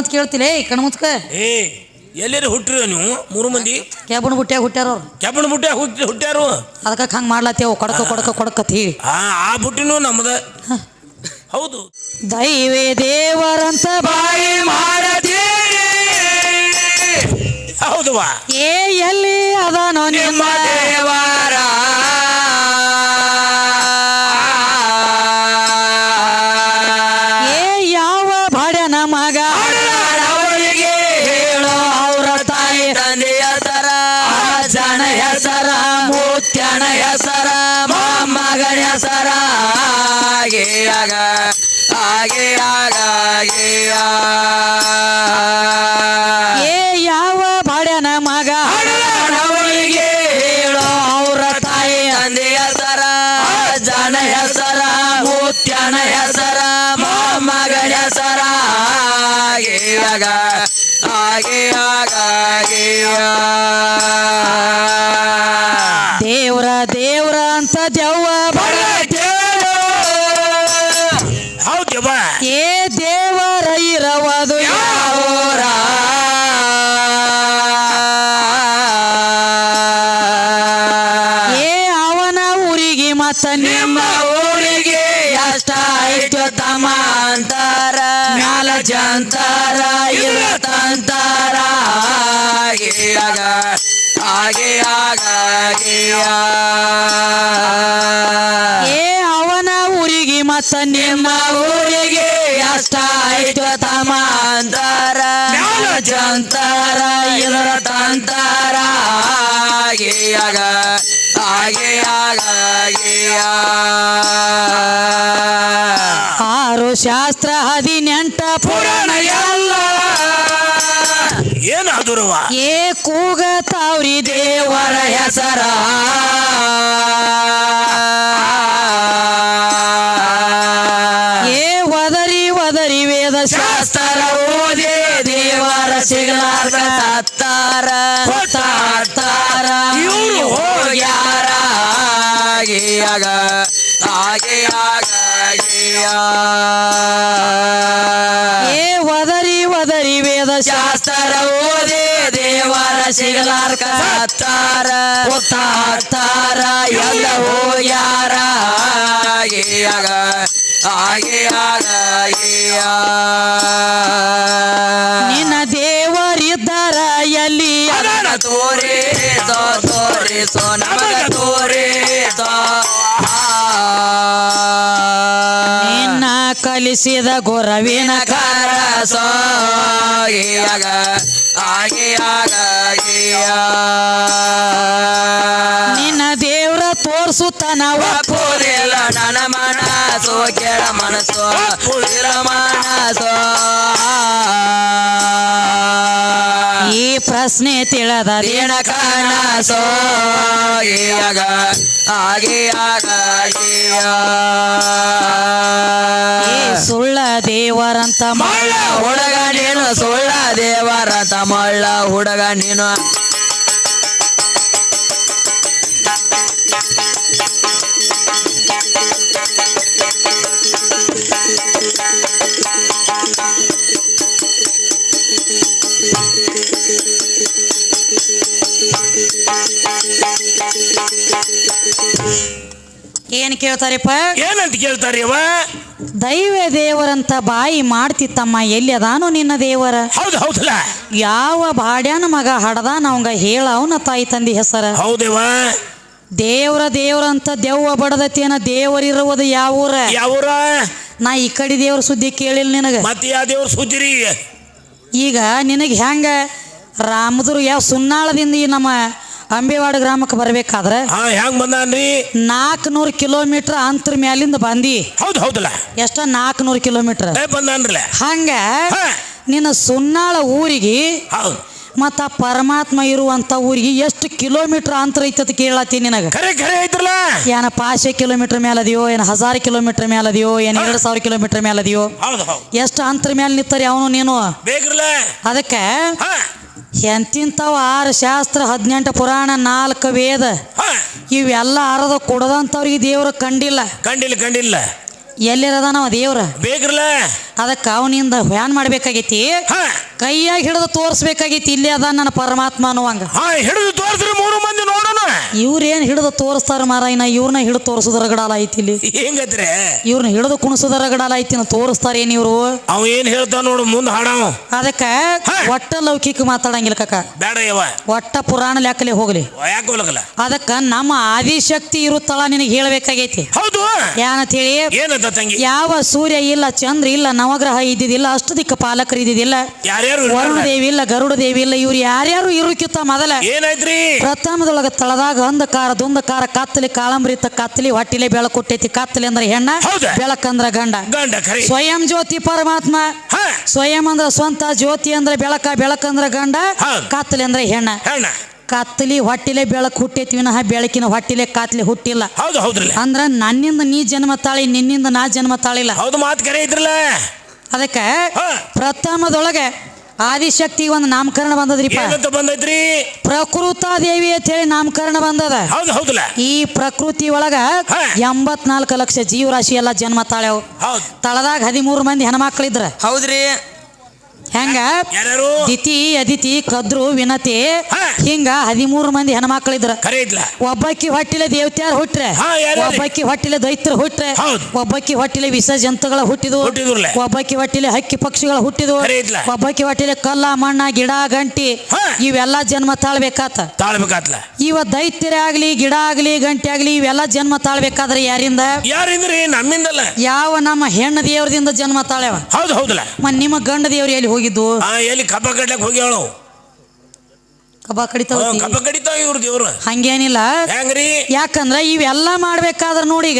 ಅಂತ ಕೇಳ್ತಿಲೇ ಕಣ್ಮುಚ್ಕ ಏ ಎಲ್ಲೇರಿ ಹುಟ್ಟಿರೋ ನೀವು ಮೂರು ಮಂದಿ? ಕ್ಯಾಬನ್ ಬುಟ್ಟ್ಯಾಗ ಹುಟ್ಟ್ಯಾರ ಅವ್ರು. ಕೆಬ್ಬಣ ಬುಟ್ಟೆ ಹುಟ್ಟಿ ಹುಟ್ಟ್ಯಾರು? ಅದಕ್ಕೆ ಹಂಗ ಮಾಡ್ಲತ್ತೇವು ಕೊಡಕ ಕೊಡಕ ಕೊಡಕತಿ ಆ ಆ ಬುಟ್ಟಿನೂ ನಮ್ದ. ಹೌದು. ದೈವೇ ದೇವರಂತ ಬಾಯಿ ಮಾಡತೀರಿ ಹೌದು ವಾ ಏ ಎಲ್ಲಿ ಅದನೋ ನಿಮ್ಮ ದೇವರ ಆಗ ಹಾಗೆ ಆಗ ಜಂತಾರ ಇರತಂತಾರ ಆಗ ಹಾಗೆ ಆಗ ಏ ಅವನ ಊರಿಗೆ ಮತ್ತ ನಿಮ್ಮ ಊರಿಗೆ ಅಷ್ಟ ಐತು ತಮ್ಮ ಅಂತಾರ? ಜಂತಾರ ಇರತಂತಾರ ಹಾಗೆ ಆಗ ಹಾಗೆ ಆಗ. ಶಾಸ್ತ್ರ ಹದಿನೆಂಟ ಪುರಾಣ ಎಲ್ಲ ಏನಾದುರುವ ಏ ಕೂಗ ತಾವ್ರಿ ದೇವರ ಹೆಸರ. ಏ ಒದರಿ ಒದರಿ ವೇದ ಶಾಸ್ತ್ರ ಓದಿ ದೇವರ ಸಿಗಲಾರ್ದ ತಾರ ತಾರ ಇವರು ಹೋಗ್ಯಾರ. ಆಗ ಶಾಸ್ತ್ರ ಓದಿ ದೇವರ ಸಿಗಲಾರ್ಕ ಸತ್ತಾರ ಸತ್ತಾರ ಎಲ್ಲ ಹಾಗೆ ಆಗ ಹಾಗೆ ಆಗ ನಿನ್ನ ದೇವರಿದ್ದಾರ ಎಲ್ಲಿ? ಅದರ ತೋರೆ ತೋರಿ ತೋರೆ ಸೋ ನಮಗ ತೋರೆ ನಿನ್ನ ಕಲಿಸಿದ ಗುರವಿನ ಕರ ಸೋಗಿಯಾಗ ಹಾಗೆ ಆಗ ನಿನ್ನ ದೇವ್ರ ತೋರ್ಸುತ್ತಾನ ಒಪ್ಪುದಿಲ್ಲ ನನ್ನ ಮನಸ್ಸು ಕೆಳ ಮನಸ್ಸು ಮನಸ್ಸು. ಈ ಪ್ರಶ್ನೆ ತಿಳದ ದೇಣ ಕನಸು ಆಗ ಆಗಿ ಸುಳ್ಳ ದೇವರಂತ ಮಳ್ಳ ಹುಡುಗ ನೀನು, ಸುಳ್ಳ ದೇವರ ಮಳ್ಳ ಹುಡುಗ ನೀನು. ಏನ್ ಕೇಳ್ತಾರಪ್ಪ? ಏನಂತ ಕೇಳ್ತಾರೆ ಅವ? ದೈವ ದೇವರಂತ ಬಾಯಿ ಮಾಡ್ತಿತ್ತಮ್ಮ ಎಲ್ಲಿ ಅದಾನು ನಿನ್ನ ದೇವರ? ಹೌದು ಹೌದಲ್ಲ. ಯಾವ ಬಾಡ್ಯಾನ ಮಗ ಹಡದಾನ ಅವಂಗ ಹೇಳ ಅವನ ತಾಯಿ ತಂದಿ ಹೆಸರ. ಹೌದೇವ? ದೇವರ ದೇವರಂತ ದೆವ್ವ ಬಡದತೇನ ದೇವರಿರುವುದು ಯಾವ ಊರ? ಯಾವೂರ ನಾ ಈ ಕಡೆ ದೇವ್ರ ಸುದ್ದಿ ಕೇಳಿಲ್ಲ ನಿನಗ. ಮತ್ತೆ ಯಾವ ದೇವ್ರ ಸುದ್ದಿರಿ? ಈಗ ನಿನಗೆ ಹೆಂಗ? ರಾಮದುರ್ಗ ಯಾವ ಸುನ್ನಾಳದಿಂದ ಈ ನಮ್ಮ ಅಂಬೇವಾಡ ಗ್ರಾಮಕ್ಕೆ ಬರ್ಬೇಕಾದ್ರೆ ಹಾ ಹೆಂಗ್ ಬಂದಾನ್ರಿ? ನಾಲ್ಕುನೂರು ಕಿಲೋಮೀಟರ್ ಅಂತರ ಮ್ಯಾಲಿಂದ ಬಂದಿ. ಹೌದು ಹೌದಲ್ಲ? ಎಷ್ಟ? ನಾಲ್ಕನೂರು ಕಿಲೋಮೀಟರ್. ಏ ಬಂದಾನ್ರಲ್ಲ? ಹಂಗ ಹಾ. ನಿನ್ನ ಸುನ್ನಾಳ ಊರಿಗೆ ಹೌದು. ಮತ್ತ ಪರಮಾತ್ಮ ಇರುವಂತ ಊರಿಗೆ ಎಷ್ಟು ಕಿಲೋಮೀಟರ್ ಅಂತರ ಐತತ್ ಕೇಳತ್ತೀನಿ ನಿನಗ. ಖರೆ ಖರೆ ಐತ್ರಲ್ಲ? ಏನ ಪಾಶೆ ಕಿಲೋಮೀಟರ್ ಮೇಲದಿಯೋ ಏನ ಹಜಾರ್ ಕಿಲೋಮೀಟರ್ ಮೇಲದಿಯೋ ಏನ್ ಎರಡು ಸಾವಿರ ಕಿಲೋಮೀಟರ್ ಮೇಲದಿಯೋ ಹೌದು ಹೌದು. ಎಷ್ಟು ಅಂತರ ಮೇಲೆ ನಿತ್ತರಿ ಅವನು ನೀನು? ಬೇಕ್ರಲ್ಲ? ಅದಕ್ಕೆ ಹಾ. ಎಂತಿಂತವ ಆರು ಶಾಸ್ತ್ರ ಹದಿನೆಂಟು ಪುರಾಣ ನಾಲ್ಕು ವೇದ. ಇವೆಲ್ಲ ಅರದ ಕೊಡದಂಥವ್ರಿಗೆ ದೇವ್ರ ಕಂಡಿಲ್ಲ. ಕಂಡಿಲ್ಲ ಕಂಡಿಲ್ಲ. ಎಲ್ಲಿರದ ನಾವು ದೇವ್ರ? ಬೇಕ್ರಲ್ಲ ಅದಕ್ಕೆ ಅವನಿಂದ ವ್ಯಾನ್ ಮಾಡ್ಬೇಕಾಗೈತಿ. ಕೈಯಾಗ ಹಿಡಿದು ತೋರಿಸ್ಬೇಕಾಗಿತ್ತು ಇಲ್ಲಿ ಅದ ನನ್ನ ಪರಮಾತ್ಮ ಅನ್ನುವಂಗ ಹಾ ಹಿಡಿದು ತೋರಿಸ್ರಿ ಮೂರು ಮಂದಿ ನೋಡೋಣ. ಇವ್ರೇನ್ ಹಿಡಿದು ತೋರಿಸ್ತಾರ ಮಾರಾಯನ ಇವ್ರನ್ನ ಹಿಡಿದು ತೋರಿಸೋದ್ರ ಗಡಾಲ ಐತಿ ಇಲ್ಲಿ. ಹೆಂಗತ್ರೆ ಇವ್ರನ್ನ ಹಿಡಿದು ಕುಣಿಸೋದರ ಗಡಾಲ ಐತಿ ತೋರಿಸ್ತಾರ ಏನ್ ಇವ್ರು? ಅವ ಏನ್ ಹೇಳ್ತಾನ ನೋಡು ಮುಂದೆ ಹಾಡವ. ಅದಕ್ಕ. ಒಟ್ಟ ಲೌಕಿಕ ಮಾತಾಡಂಗಿಲ್ಲ ಕಕ್ಕ ಬೇಡ ಯವ ಒಟ್ಟ ಪುರಾಣ ಲೆಕ್ಕಲೆ ಹೋಗ್ಲಿ. ಯಾಕೆ ಅದಕ್ಕ ನಮ್ಮ ಆದಿಶಕ್ತಿ ಇರುತ್ತಳ ನಿನಗೆ ಹೇಳ್ಬೇಕಾಗೈತಿ. ಹೌದು. ಏನಂತ ಹೇಳಿ ಏನಂತ ತಂಗಿ? ಯಾವ ಸೂರ್ಯ ಇಲ್ಲ ಚಂದ್ರ ಇಲ್ಲ ನವಗ್ರಹ ಇದ್ದಿದ್ದಿಲ್ಲ ಅಷ್ಟು ದಿಕ್ಕ ಪಾಲಕರು ಇದ್ದಿದ್ದಿಲ್ಲ. ಯಾರ್ಯಾರು ವರುಣ ದೇವಿ ಇಲ್ಲ ಗರುಡ ದೇವಿ ಇಲ್ಲ ಇವ್ರು ಯಾರ್ಯಾರು ಇರುಕಿತ್ತ ಮೊದಲ? ಏನಾಯ್ತ್ರಿ? ಪ್ರಥಮದೊಳಗ ತಳದಾಗ ಅಂಧಕಾರ ದುಂದಕಾರ ಕತ್ತಲಿ ಕಾಳಂಬ್ರಿತ ಕತ್ತಲಿ ಹೊಟ್ಟಿಲೆ ಬೆಳಕು ಕೊಟ್ಟೈತಿ ಕತ್ತಲಿ ಅಂದ್ರೆ ಹೆಣ್ಣ ಹೌದಾ? ಬೆಳಕಂದ್ರ ಗಂಡ. ಗಂಡ ಖರಿ. ಸ್ವಯಂ ಜ್ಯೋತಿ ಪರಮಾತ್ಮ. ಹಾ. ಸ್ವಯಂ ಅಂದ್ರ ಸ್ವಂತ ಜ್ಯೋತಿ ಅಂದ್ರೆ ಬೆಳಕ ಬೆಳಕಂದ್ರ ಗಂಡ. ಕತ್ತಲಿ ಅಂದ್ರೆ ಹೆಣ್ಣ. ಹೆಣ್ಣ. ಕತ್ತಲಿ ಹೊಟ್ಟಿಲೆ ಬೆಳಕು ಹುಟ್ಟೈತಿ ವಿನಃ ಬೆಳಕಿನ ಹೊಟ್ಟಿಲೆ ಕಾತ್ಲಿ ಹುಟ್ಟಿಲ್ಲ. ಹೌದು ಹೌದ್ರಲ್ಲ. ಅಂದ್ರ ನನ್ನಿಂದ ನೀ ಜನ್ಮ ತಾಳಿ ನಿನ್ನಿಂದ ನಾ ಜನ್ಮ ತಾಳಿಲ್ಲ. ಹೌದು ಮಾತು ಕರೆ ಐತ್ರಲ್ಲ ಅದಕ್ಕೆ ಹಾ. ಪ್ರಥಮದೊಳಗೆ ಆದಿಶಕ್ತಿ ಒಂದು ನಾಮಕರಣ ಬಂದದ್ರಿ ಏನಂತ ಬಂದೈತ್ರಿ? ಪ್ರಕೃತ ದೇವಿ ಅಂತ ಹೇಳಿ ನಾಮಕರಣ ಬಂದದ. ಹೌದು ಹೌದಲ್ಲ ಈ ಪ್ರಕೃತಿ ಒಳಗ. ಎಂಬತ್ನಾಲ್ಕು ಲಕ್ಷ ಜೀವರಾಶಿ ಎಲ್ಲ ಜನ್ಮ ತಾಳೆವು ತಳದಾಗ ಹದಿಮೂರು ಮಂದಿ ಹೆಣ್ಮಕ್ಳಿದ್ರ. ಹೌದ್ರಿ. ಹೆಂಗ? ಯಾರ್ಯಾರು ದಿತಿ ಅದಿತಿ ಕದ್ರು ವಿನತಿ. ಹಾ. ಹಿಂಗ ಹದಿಮೂರು ಮಂದಿ ಹೆಣ್ಮಕ್ಳಿದ್ರ ಕರೆ ಇದ್ಲ. ಒಬ್ಬಕ್ಕಿ ಹೊಟ್ಟಿಲೆ ದೇವತ್ಯಾರ ಹುಟ್ರೆ. ಹಾ? ಒಬ್ಬಕ್ಕಿ ಹೊಟ್ಟಿಲೆ ದೈತ್ರ ಹುಟ್ರೆ. ಹೌದು. ಒಬ್ಬಕ್ಕಿ ಹೊಟ್ಟಿಲೆ ವಿಷ ಜಂತುಗಳ ಹುಟ್ಟಿದ್ವು. ಒಬ್ಬಕ್ಕಿ ಹೊಟ್ಟಿಲೆ ಹಕ್ಕಿ ಪಕ್ಷಿಗಳ ಹುಟ್ಟಿದ್ವು ಕರೆ ಇದ್ಲ. ಒಬ್ಬಕ್ಕಿ ಹೊಟ್ಟಿಲೆ ಕಲ್ಲ ಮಣ್ಣ ಗಿಡ ಗಂಟಿ. ಹಾ. ಇವೆಲ್ಲ ಜನ್ಮ ತಾಳ್ಬೇಕಾತ. ತಾಳ್ಬೇಕಾತ್ಲ. ಇವ ದೈತ್ಯರೇ ಆಗ್ಲಿ ಗಿಡ ಆಗ್ಲಿ ಗಂಟಿ ಆಗ್ಲಿ ಇವೆಲ್ಲ ಜನ್ಮ ತಾಳ್ಬೇಕಾದ್ರೆ ಯಾರಿಂದ? ಯಾರಿಂದ್ರಿ ನಮ್ಮಿಂದಲ್ಲ? ಯಾವ ನಮ್ಮ ಹೆಣ್ಣು ದೇವ್ರದಿಂದ ಜನ್ಮ ತಾಳೆವ ಹೌದು ಹೌದಲ್ಲ. ಮ ನಿಮ್ಮ ಗಂಡ ದೇವ್ರು ಎಲ್ಲಿ ಹೋಗಿದ್ದು? ಆ ಎಲ್ಲಿ ಕಬ್ಬ ಕಡ್ಲಕ್ ಹೋಗ್ಯಾಳು. ಕಬ್ಬ ಕಡಿತಾವ ಕಬ್ಬ ಕಡಿತಾವ ಇವ್ರ. ದೇವ್ರು ಹಂಗೇನಿಲ್ಲ. ಹೆಂಗ್ರಿ? ಯಾಕಂದ್ರ ಇವೆಲ್ಲ ಮಾಡ್ಬೇಕಾದ್ರ ನೋಡಿ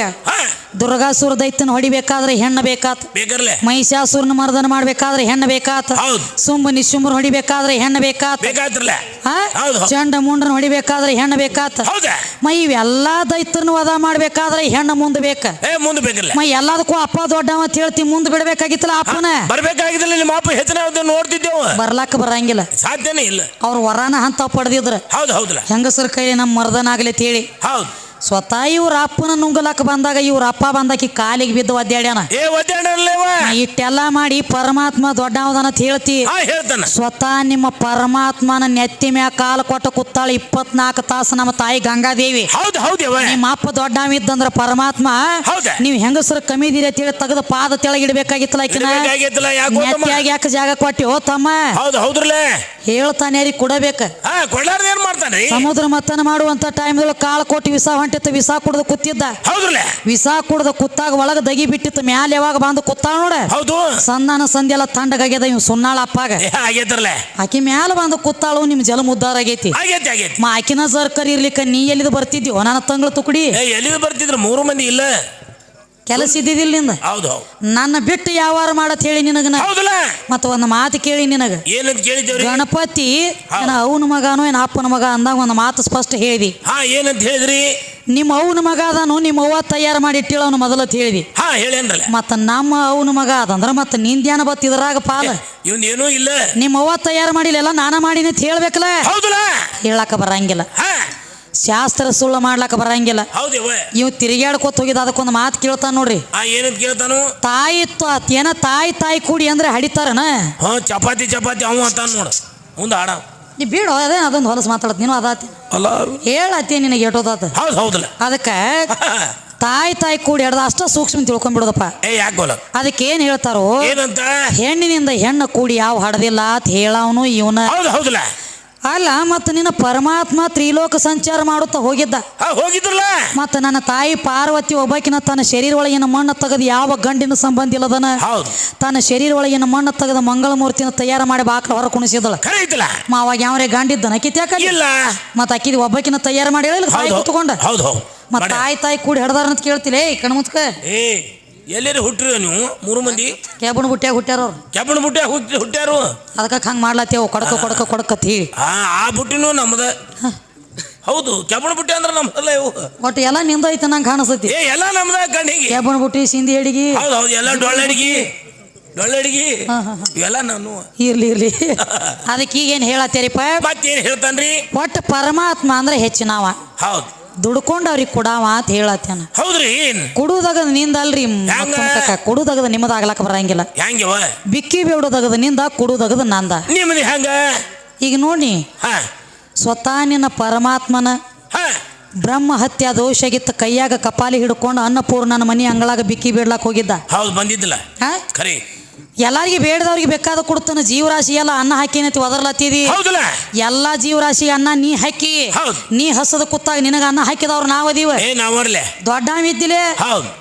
ದುರ್ಗಾಸುರ ದೈತ್ಯನ ಹೊಡಿಬೇಕಾದ್ರೆ ಹೆಣ್ಣು ಬೇಕಾತ. ಬೇಕರ್ಲೆ? ಮಹಿಷಾಸುರನ ಮರ್ದನ ಮಾಡ್ಬೇಕಾದ್ರೆ ಹೆಣ್ಣು ಬೇಕಾತ. ಹೌದು. ಸುಂಬ ನಿಶುಂಬರ್ ಹೊಡಿಬೇಕಾದ್ರೆ ಹೆಣ್ಣು ಬೇಕಾತ. ಬೇಕಾದ್ರಲ್ಲ ಆ? ಹೌದು. ಹೌದು. ಚಂಡ ಮುಂಡನ ಹೊಡಿಬೇಕಾದ್ರೆ ಹೆಣ್ಣು ಬೇಕಾತ. ಹೌದಾ? ಮೈ ಇವೆಲ್ಲಾ ದೈತ್ರನ ವಧ ಮಾಡ್ಬೇಕಾದ್ರೆ ಹೆಣ್ಣು ಮುಂದೆ ಬೇಕ. ಏ ಮುಂದೆ ಮ ಎಲ್ಲದಕ್ಕೂ ಅಪ್ಪ ದೊಡ್ಡವ ಅಂತ ಹೇಳ್ತಿ ಮುಂದೆ ಬಿಡ್ಬೇಕಾಗಿತ್ತಲ್ಲ ಅಪ್ಪನ? ಬರ್ಬೇಕಾಗಿದ್ದಿಲ್ಲ ನಿಮ್ಮ ಅಪ್ಪ ಹೆಚ್ಚಿನ ನೋಡ್ತಿದ್ದೇವು. ಬರ್ಲಾಕ ಬರಂಗಿಲ್ಲ. ಸಾಧ್ಯನೇ ಇಲ್ಲ. ಅವ್ರ ವರಾನ ಹಂತ ಪಡೆದಿದ್ರ. ಹೌದು ಹೌದಲ್ಲ ಹೆಂಗಸರ ಕೈಲಿ ನಮ್ಮ ಮರ್ದನ ಆಗ್ಲಿ ಹೇಳಿ. ಹೌದು. ಸ್ವತಃ ಇವ್ರ ಅಪ್ಪನ ನುಂಗಲಕ್ಕ ಬಂದಾಗ ಇವ್ರ ಅಪ್ಪ ಬಂದಾಕಿ ಕಾಲಿಗೆ ಬಿದ್ದು ಒದ್ದಾಡ್ಯಾನ. ಏ ಒದ್ದಾಡಲ್ಲೇವ ನಾ ಇಟ್ಟೆಲ್ಲ ಮಾಡಿ ಪರಮಾತ್ಮ ದೊಡ್ಡವದನ ಹೇಳ್ತಿ. ಹೇಳ್ತಾನ. ಸ್ವತಃ ನಿಮ್ಮ ಪರಮಾತ್ಮನ ನೆತ್ತಿ ಮ್ಯಾಗ ಕಾಲು ಕೊಟ್ಟ ಕುತ್ತಾಳ ಇಪ್ಪತ್ನಾಲ್ಕು ತಾಸು ನಮ್ಮ ತಾಯಿ ಗಂಗಾದೇವಿ. ಹೌದು ಹೌದವ ನಿಮ್ಮ ಅಪ್ಪ ದೊಡ್ಡವ ಇದ್ದಂದ್ರ ಪರಮಾತ್ಮ ಹೌದಾ? ನೀವು ಹೆಂಗಸರು ಕಮ್ಮಿ ಇದೀರಿ ಅಂತ ಹೇಳಿ ತೆಗೆದು ಪಾದ ತೆಳಗ್ ಇಡ್ಬೇಕಾಗಿತ್ತಲ್ಲ ಆಕಿನ? ಯಾಕೆ? ನೆತ್ತಿಯಾಗ ಯಾಕೆ ಜಾಗ ಕೊಟ್ಟಿ? ಓ ತಮ್ಮ. ಹೌದು ಹೌದ್ರಲ್ಲೇ. ಹೇಳ್ತಾನೆ ರೀ ಕೊಡಬೇಕ. ಹಾ ಕೊಡ್ಲಾರ್ದ ಏನ್ ಮಾಡ್ತಾನ್ರಿ ಸಮುದ್ರ ಮತ್ತನ ಮಾಡುವಂತ ಟೈಮ್ದೊಳಗೆ ಕಾಳು ಕೊಟ್ಟು ವಿಸ ಹೊಂಟಿತ್ತು ವಿಸ ಕುಡ್ದು ಕೂತಿದ್ದ. ವಿಸಾ ವಿಸ ಕುಡ್ದು ಕುತ್ತಾಗ ಒಳಗ ದಗಿ ಬಿಟ್ಟಿತ್ತು ಮ್ಯಾಲ ಯಾವಾಗ ಬಂದು ಕುತ್ತಾಳ ನೋಡ. ಹೌದು. ಸಂಧಾನ ಸಂಧಿ ಎಲ್ಲ ತಣ್ಣಗಾಗ್ಯದ ಇವ್ ಸುನ್ನಾಳ ಅಪ್ಪಾಗ ಆಗೇತ್ರಲ್ಲೇ ಆಕಿ ಮ್ಯಾಲ ಬಂದು ಕುತ್ತಾಳು ನಿಮ್ ಜಲ ಮುದ್ದಾರ ಆಗೈತಿ. ಆಗೈತಿ ಆಗೈತಿ ಮಾ ಆಕಿನ ಸರ್ಕರ್ ಇರ್ಲಿಕ್ಕ ನೀ ಎಲ್ಲಿದು ಬರ್ತಿದ್ಯೋ ನನ್ನ ತಂಗಳ ತುಕಡಿ. ಎಲ್ಲಿ ಎಲ್ಲಿಂದ ಬರ್ತಿದ್ರು? ಮೂರು ಮಂದಿ ಇಲ್ಲ. ಕೆಲಸ ಇದ್ದಿದ್ದಿಲ್ಲ ನಿಂದ? ಹೌದು ಹೌದು. ನನ್ನ ಬಿಟ್ಟು ಯಾವಾರ ಮಾಡತ್ ಹೇಳಿ ನಿನಗ ಹೌದಲ್ಲ? ಮತ್ತ ಒಂದು ಮಾತು ಕೇಳಿ ನಿನಗ? ಏನಂತ ಕೇಳಿದ್ದೇವ್ರಿ? ಗಣಪತಿ ಅವನ ಮಗನೋ ಏನ ಅಪ್ಪನ ಮಗ ಅಂದಾಗ ಒಂದು ಮಾತು ಸ್ಪಷ್ಟ ಹೇಳಿದಿ. ಹಾ ಏನಂತ ಹೇಳಿದ್ರಿ? ನಿಮ್ಮ ಅವನ ಮಗ ಅದಾನು ನಿಮ್ಮ ಅವ್ವ ತಯಾರು ಮಾಡಿ ಇಟ್ಟಿಳವನು ಮೊದಲ ಹೇಳಿದಿ. ಹಾ ಹೇಳೇನ್ರಲ್ಲ ಮತ್ತ ನಮ್ಮ ಅವನ ಮಗ ಅದಂದ್ರ ಮತ್ತ ನಿಂದ್ಯಾನ ಬತ್ ಇದ್ರಾಗ ಪಾಲ. ಇವನ್ ಇಲ್ಲ. ನಿಮ್ಮ ಅವ್ವ ತಯಾರು ಮಾಡಿಲ್ಲ ನಾನ ಮಾಡಿನಿ ಅಂತ ಹೇಳ್ಬೇಕಲ್ಲ? ಹೌದಲ್ಲ? ಹೇಳಾಕ ಬರಂಗಿಲ್ಲ. ಶಾಸ್ತ್ರ ಸುಳ್ಳು ಮಾಡ್ಲಾಕ ಬರಂಗಿಲ್ಲ. ಹೌದೇವ ಇವ್ ತಿರುಗಾಡ್ಕೋತ ಹೋಗಿದ ಅದಕ್ಕೊಂದು ಮಾತು ಕೇಳ್ತಾನ ನೋಡ್ರಿ. ಆ ಏನಂತ ಕೇಳ್ತಾನು? ತಾಯಿ ತ- ಏನ ತಾಯಿ ತಾಯಿ ಕೂಡಿ ಅಂದ್ರೆ ಹಡಿತಾರನ? ಹಾ ಚಪಾತಿ ಚಪಾತಿ ಅವ ಅಂತ ನೋಡು. ಮುಂದೆ ಆಡ ನೀ ಬಿಡು ಅದೇ ಅದೊಂದು ಹೊಲಸು ಮಾತಾಡತ್ ನೀನು ಅದಾತಿ. ಅಲ್ಲ. ಹೇಳತ್ತಿ ನಿನಗೆ ಎಟೋದಾತ. ಹೌದು ಹೌದಲ್ಲ ಅದಕ್ಕೆ ತಾಯಿ ತಾಯಿ ಕೂಡಿ ಹಿಡ್ದ ಅಷ್ಟ ಸೂಕ್ಷ್ಮ ತಿಳ್ಕೊಂಡ್ಬಿಡೋದಪ್ಪ ಏ ಯಾಕೆ ಗೋಲ? ಅದಕ್ಕೆ ಏನ್ ಹೇಳ್ತಾರೋ? ಏನಂತ? ಹೆಣ್ಣಿನಿಂದ ಹೆಣ್ಣು ಕೂಡಿ ಯಾವ ಹಡದಿಲ್ಲ ಅಂತ ಹೇಳವನು ಇವನ. ಹೌದು ಹೌದಲ್ಲ ಅಲ್ಲ ಮತ್ತ ನಿನ್ನ ಪರಮಾತ್ಮ ತ್ರಿಲೋಕ ಸಂಚಾರ ಮಾಡುತ್ತಾ ಹೋಗಿದ್ದ? ಹೋಗಿದ್ರಲ್ಲ. ಮತ್ತ ನನ್ನ ತಾಯಿ ಪಾರ್ವತಿ ಒಬ್ಬಾಕಿನ ತನ್ನ ಶರೀರ ಒಳಗಿನ ಮಣ್ಣು ತೆಗೆದು ಯಾವ ಗಂಡಿನ ಸಂಬಂಧ ಇಲ್ಲದನ ತನ್ನ ಶರೀರ ಒಳಗಿನ ಮಣ್ಣು ತೆಗೆದ ಮಂಗಳ ಮೂರ್ತಿನ ತಯಾರು ಮಾಡಿ ಬಾಕಲ ಹೊರ ಕುಣಿಸಿದಳ. ಅವಾಗ ಯಾವ್ರೆ ಗಂಡಿದ್ದನ ಕಿತ್ಯಾಕ ಇಲ್ಲ. ಮತ್ತ ಅಕ್ಕಿದ ಒಬ್ಬಾಕಿನ ತಯಾರು ಮಾಡಿ ಕುತ್ಕೊಂಡ? ಮತ್ತ. ತಾಯಿ ತಾಯಿ ಕೂಡಿ ಹಿಡ್ದಾರ ಅಂತ ಕೇಳ್ತಿಲ್ಲ ಕಣ್ಮುತ್ಕ ಏ ಎಲ್ಲೇರಿ ಹುಟ್ಟ್ರಿ ನೀವು? ಮೂರು ಮಂದಿ? ಕ್ಯಾಬನ್ ಬುಟ್ಟ್ಯಾಗ ಹುಟ್ಟ್ಯಾರ ಅವ್ರು. ಕೆಬ್ಬಣ ಬುಟ್ಟ ಹುಟ್ಟಿ ಹುಟ್ಟ್ಯಾರು ಅದಕ್ಕೆ ಹಂಗೆ ಮಾಡ್ಲತ್ತೇವು ಕೊಡಕ ಕೊಡಕ ಕೊಡಕತ್ತಿ. ಆ ಆ ಬುಟ್ಟಿನೂ ನಮ್ದು. ಹೌದು ಕೆಬ್ಬಣ ಬುಟ್ಟಿ ಅಂದ್ರೆ ನಮ್ದಲ್ಲ ಇವು. ಒಟ್ಟು ಎಲ್ಲ ನಿಂದೈತೆ ನಂಗೆ ಕಾಣಿಸ್ತೈತಿ ಏ ಎಲ್ಲ ನಮ್ದ ಕಣ್ಣಿಗೆ ಕ್ಯಾಬನ್ ಬುಟ್ಟಿ ಸಿಂಧಿ ಅಡಿಗೆ. ಹೌದು ಹೌದು ಎಲ್ಲ ಡೊಳ್ಳಡಿಗಿ ಡೊಳ್ಳಡಿಗಿ. ಇವೆಲ್ಲ ನಾನು. ಇರ್ಲಿ ಇರ್ಲಿ. ಅದಕ್ಕೆ ಈಗೇನು ಹೇಳತ್ತೇರಿಪ್ಪ? ಮತ್ತೇನು ಹೇಳ್ತಾನ್ರಿ? ಒಟ್ಟು ಪರಮಾತ್ಮ ಅಂದ್ರೆ ಹೆಚ್ಚಿನವ. ಹೌದು. ದುಡ್ಕೊಂಡು ಅವ್ರಿಗೆ ಕೊಡಾವ ಅಂತ ಹೇಳತ್ತೇನ. ಹೌದ್ರಿ ಕುಡುದಗದ ನಿಂದ ಅಲ್ರಿ ಮಕ್ಕಳ ಕುಡುದಗದ ನಿಮ್ಮದಾಗ್ಲಕ್ಕ ಬರಂಗಿಲ್ಲ. ಹೆಂಗವ? ಬಿಕ್ಕಿ ಬೇಡುದಗದ ನಿಂದ ಕುಡುದಗದ ನಂದ. ನಿಮ್ಮದು ಹೆಂಗ? ಈಗ ನೋಡಿ ಸ್ವತಃ ನಿನ್ನ ಪರಮಾತ್ಮನ ಬ್ರಹ್ಮ ಹತ್ಯ ದೋಷಗಿತ್ತ ಕೈಯಾಗ ಕಪಾಲಿ ಹಿಡ್ಕೊಂಡು ಅನ್ನಪೂರ್ಣನ ಮನಿ ಅಂಗಳಾಗ ಬಿಕ್ಕಿ ಬಿಡ್ಲಾಕ್ ಹೋಗಿದ್ದ. ಹೌದು ಬಂದಿದ್ದಿಲ್ಲ. ಹಾ? ಖರಿ. ಎಲ್ಲಾರಿಗೆ ಬೇಡದವ್ರಿಗೆ ಬೇಕಾದ ಕೊಡ್ತಾನ ಜೀವರಾಶಿ ಎಲ್ಲ ಅನ್ನ ಹಾಕಿನತಿ ಒದರ್ಲತ್ತಿದಿ. ಎಲ್ಲ ಜೀವರಾಶಿ ಅನ್ನ ನೀ ಹಾಕಿ. ನೀ ಹಸದ ಕುತ್ತಾಗ ನಿನಗ ಅನ್ನ ಹಾಕಿದವ್ರು ನಾವದೀವ ದೊಡ್ಡ ಇದ್ದಿಲೆ.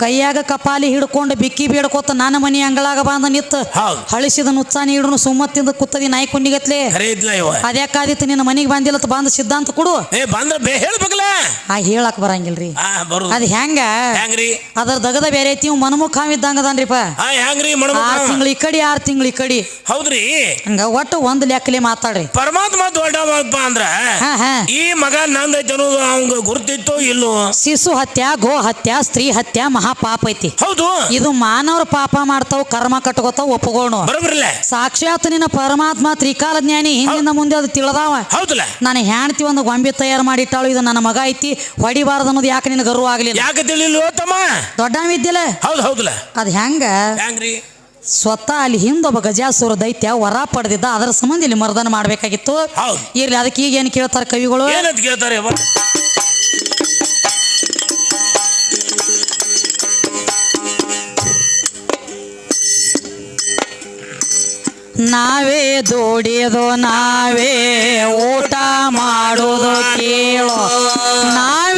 ಕೈಯಾಗ ಕಪಾಲಿ ಹಿಡ್ಕೊಂಡು ಬಿಕ್ಕಿ ಬೇಡ್ಕೋತ ನನ್ನ ಮನಿ ಅಂಗಳಾಗ ಬಂದ ನಿತ್ತ. ಹಳಿಸಿದ ನುತ್ಸಾನಿ ಹಿಡ್ನು ಸುಮ್ಮತ್ತಿಂದ ಕುತ್ತದಿ ನಾಯಿ ಕುಂಡಿಗತ್ಲೆ ಅದ್ಯಾಕಾದಿತ್ತು ನಿನ್ನ ಮನಿಗೆ ಬಂದಿಲ್ಲ ಬಂದ ಸಿದ್ಧಾಂತ ಕೊಡು. ಆ ಹೇಳಕ್ ಬರಂಗಿಲ್ರಿ. ಅದ್ ಹೆಂಗ? ಹೆಂಗ್ರಿ? ಅದ್ರ ದಗದ ಬೇರೆ ಐತಿ ಇವ್ ಮನಮುಖ ಇದ್ದಂಗದಾನ್ರಿಪ್ಪ ಹಾ ಹೆಂಗ್ರಿ ಆರ್ ಮಾಡ್ಬೇಕು ತಿಂಗಳು ಈ ಕಡೆ ಆರು ತಿಂಗಳು ಈ ಕಡೆ. ಹೌದ್ರಿ? ಹಂಗ ಒಟ್ಟು ಒಂದ್ ಲೆಕ್ಕಲೆ ಮಾತಾಡ್ರಿ. ಪರಮಾತ್ಮ ದೊಡ್ಡವಪ್ಪ ಅಂದ್ರ ಹಾ ಹಾ. ಈ ಮಗ ನಂದ ಅನ್ನೋದು ಅವಂಗ ಗುರುತಿತ್ತು ಇಲ್ಲೋ? ಶಿಶು ಹತ್ಯ ಗೋ ಹತ್ಯ ಸ್ತ್ರೀ ಹತ್ಯ ಮಹಾಪಾಪ ಐತಿ. ಹೌದು. ಇದು ಮಾನವ್ರ ಪಾಪ ಮಾಡ್ತಾವ ಕರ್ಮ ಕಟ್ಕೋತಾವ ಒಪ್ಪಗೋಣ ಬರೋಬ್ರಲ್ಲ. ಸಾಕ್ಷಾತ್ ನಿನ್ನ ಪರಮಾತ್ಮ ತ್ರಿಕಾಲ ಜ್ಞಾನಿ ಹಿಂದಿನ ಮುಂದೆ ಅದು ತಿಳಿದಾವ. ಹೌದಲ್ಲ ನಾನು ಹೆಣ್ತಿ ಒಂದು ಗೊಂಬೆ ತಯಾರು ಮಾಡಿಟ್ಟಾಳು ಇದು ನನ್ನ ಮಗ ಐತಿ ಹೊಡಿಬಾರ್ದು ಅನ್ನೋದು ಯಾಕೆ ನಿನ್ನ ಗರ್ವ ಆಗ್ಲಿಲ್ಲ? ಯಾಕೆ ತಿಳಿಲ್ಲ ತಮ್ಮ? ದೊಡ್ಡವಿದ್ದಿಲ್ಲ ಹೌದು ಹೌದಲ್ಲ ಅದ್ ಹೆಂಗ? ಹೆಂಗ್ರಿ? ಸ್ವತಃ ಅಲ್ಲಿ ಹಿಂದೊಬ್ಬ ಗಜಾಸುರ ದೈತ್ಯ ವರ ಪಡೆದಿದ್ದ ಅದರ ಸಂಬಂಧ ಇಲ್ಲಿ ಮರ್ದನ ಮಾಡಬೇಕಾಗಿತ್ತು ಹೌದು. ಇರ್ಲಿ ಅದಕ್ಕೆ ಈಗ ಏನು ಕೇಳ್ತಾರೆ ಕವಿಗಳು ಏನಂತ ಕೇಳ್ತಾರೆ ಯವ್ವ? ನಾವೇ ದುಡಿದು ನಾವೇ ಊಟ ಮಾಡೋದು ಕೇಳೋ ನಾವೇ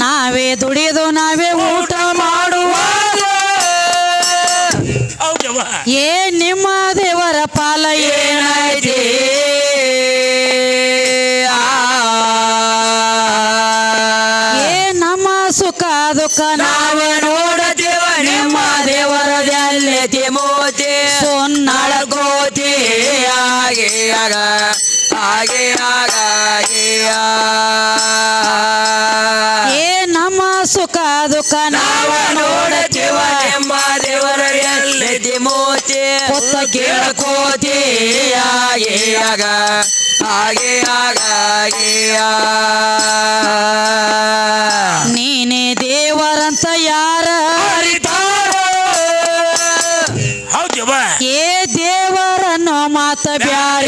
ನಾವೇ ದುಡಿದು ನಾವೇ ಊಟ ಮಾಡುವ ಏ ನಿಮ್ಮ ದೇವರ ಪಾಲ ಏನಾಯ್ತಿ? ಏ ನಮ್ಮ ಸುಖ ದುಃಖ ನಾವ ನೋಡದೇವ ನಿಮ್ಮ ದೇವರ ಎಲ್ಲೆತಿ ಮೋತಿ, ಸೊನ್ನಾಳ ಗೋತಿ, ಹಾಗೆ ಆಗ ಹಾಗೆ ಆಗ ಕೊತ್ತ ಕೇಳಕೋತಿ ಹಾಗೆ ಆಗ ಹಾಗೆ ಆಗ ಹಾಗೆ ಆ. ನೀನೇ ದೇವರಂತ ಯಾರ? ಹರಿತಾರೋ ಹೌದವ್ವ ಏ ದೇವರನ್ನು ಮಾತ ಬ್ಯಾರೆ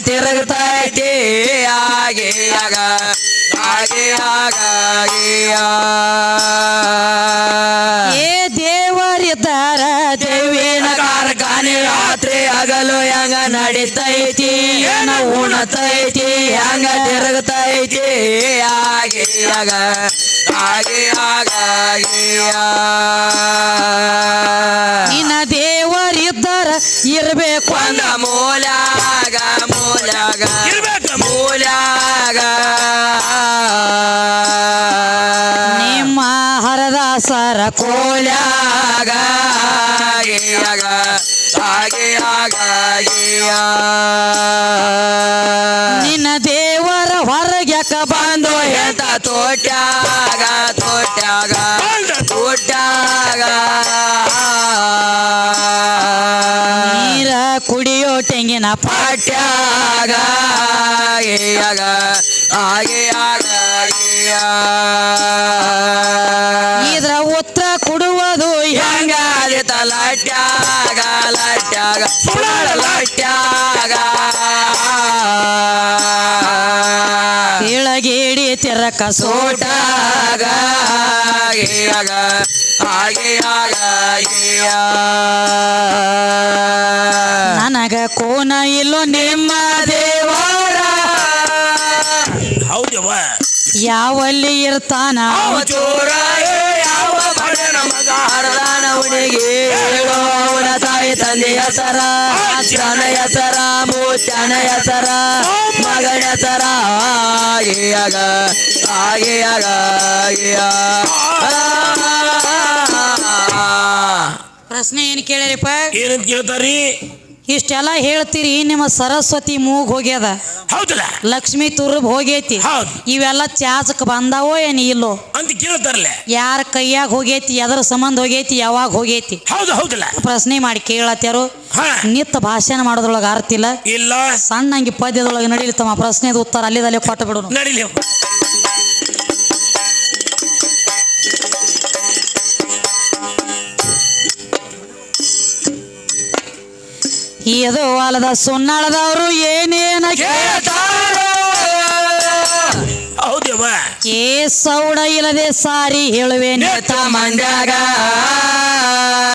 ತಿರುಗತೈತಿ ಆಗ ಆಗಿ ಆಗ ಹಾಗೆ ಆ. ಏ ದೇವರಿದ್ದರ ದೇವಿನ ಕಾರ್ಖಾನೆ ರಾತ್ರಿ ಹಗಲು ಹೆಂಗ ನಡಿತೈತಿ? ಏನ ಉಣತೈತಿ? ಹೆಂಗ ತಿರುಗತೈತಿ? ಆಗಿ ಆಗ ಆಗಿ ಆಗ ಹಾಗೆ ಹರದಾಸರ ಕೋಲ ಕೋಲಾಗ ಹಾಗೆಯಾಗ ಹಾಗೆಯಾಗ ಹಾಗೆಯ ನಿನ್ನ ದೇವರ ಹೊರಗ್ಯಾಕ ಬಂದು ಎಂತ ತೋಟ್ಯಾಗ ತೋಟ್ಯಾಗ ತೋಟ್ಯಾಗ. ನೀರ ಕುಡಿಯೋ ತೆಂಗಿನ ಪಾಟ್ಯಾಗ ಹಾಗೆಯಾಗ ಹಾಗೆಯಾಗ ಹಾಗೆಯ ಇದ್ರ ಕೊಡುವುದು ಹೆಂಗಾದಿ ತಲಾಟ್ಯಾಗ ಲಾಟ್ಯಾಗ ಸುಡಳ ಲಾಟ್ಯಾಗ. ಲಟ್ಯಾಗ. ಕೆಳಗೇಡಿ ತಿರಕ ಸೋಟ ಸೋಟಾಗ ನನಗ ಕೋನ ಇಲ್ಲೋ ನಿಮ್ಮ ದೇವರ. ಹೌದವ ಯಾವಲ್ಲಿ ಇರ್ತಾನ? ಯಾವ ಮಗ ಹರದಾನವನಿಗೆ ಹೇಳೋ ಅವನ ತಾಯಿ ತಂದೆ ಹೆಸರ ಅಚ್ಚನ ಹೆಸರ ಮೂಚನ ಹೆಸರ ಮಗನ ಹೆಸರ ಆಗಿಯಾಗ ಆಗಿಯಾಗ ಪ್ರಶ್ನೆ ಏನು ಕೇಳಿರಿಪ್ಪ? ಏನಂತ ಕೇಳ್ತಾರಿ ಇಷ್ಟೆಲ್ಲ ಹೇಳ್ತೀರಿ ನಿಮ್ಮ ಸರಸ್ವತಿ ಮೂಗ್ ಹೋಗ್ಯದ? ಹೌದಲ್ಲ? ಲಕ್ಷ್ಮಿ ತುರುಬ್ ಹೋಗೈತಿ. ಹೌದು. ಇವೆಲ್ಲ ಚಾಚಕ್ ಬಂದಾವೋ ಏನ್ ಇಲ್ಲೋ? ಅಂತ ಕೇಳ್ತಾರಲ್ಲ? ಯಾರ ಕೈಯಾಗ ಹೋಗೈತಿ ಎದ್ರ ಸಂಬಂಧ ಹೋಗೈತಿ ಯಾವಾಗ ಹೋಗೈತಿ? ಹೌದು ಹೌದಲ್ಲ? ಪ್ರಶ್ನೆ ಮಾಡಿ ಕೇಳತ್ತಾರು ಹಾ. ನಿತ್ತ ಭಾಷಣ ಮಾಡೋದ್ರೊಳಗೆ ಅರ್ಥ ಇಲ್ಲ. ಇಲ್ಲ. ಸಣ್ಣಂಗಿ ಪದ್ಯದೊಳಗೆ ತಮ್ಮ ಪ್ರಶ್ನೆದ ಉತ್ತರ ಅಲ್ಲಿದಲ್ಲೇ ಕೊಟ್ಟು ಬಿಡೋಣ ನಡಿಲಿ ಇದು ಹೊಲದ ಸುನ್ನಳದವರು ಏನೇನ ಹೌದವ್ವ ಏ ಸೌಡ ಇಲ್ಲದೆ ಸಾರಿ ಹೇಳುವೆ ಮಂದ್ಯಾಗ